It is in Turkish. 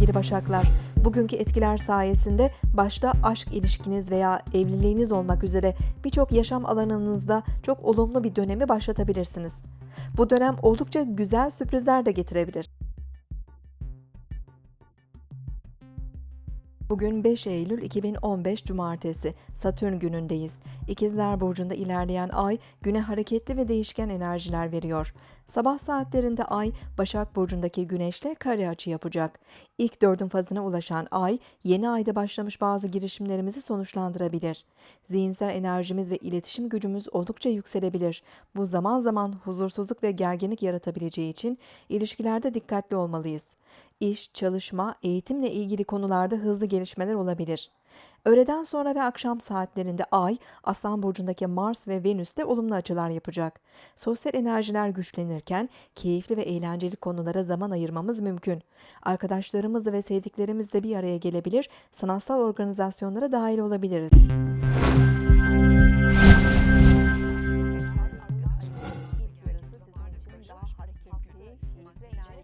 sevgili Başaklar. Bugünkü etkiler sayesinde başta aşk ilişkiniz veya evliliğiniz olmak üzere birçok yaşam alanınızda çok olumlu bir dönemi başlatabilirsiniz. Bu dönem oldukça güzel sürprizler de getirebilir. Bugün 5 Eylül 2015 Cumartesi, Satürn günündeyiz. İkizler Burcu'nda ilerleyen ay güne hareketli ve değişken enerjiler veriyor. Sabah saatlerinde ay Başak Burcu'ndaki güneşle kare açı yapacak. İlk dördün fazına ulaşan ay yeni ayda başlamış bazı girişimlerimizi sonuçlandırabilir. Zihinsel enerjimiz ve iletişim gücümüz oldukça yükselebilir. Bu zaman zaman huzursuzluk ve gerginlik yaratabileceği için ilişkilerde dikkatli olmalıyız. İş, çalışma, eğitimle ilgili konularda hızlı gelişmeler olabilir. Öğleden sonra ve akşam saatlerinde Ay, Aslan Burcu'ndaki Mars ve Venüs'te olumlu açılar yapacak. Sosyal enerjiler güçlenirken keyifli ve eğlenceli konulara zaman ayırmamız mümkün. Arkadaşlarımızla ve sevdiklerimizle bir araya gelebilir, sanatsal organizasyonlara dahil olabiliriz.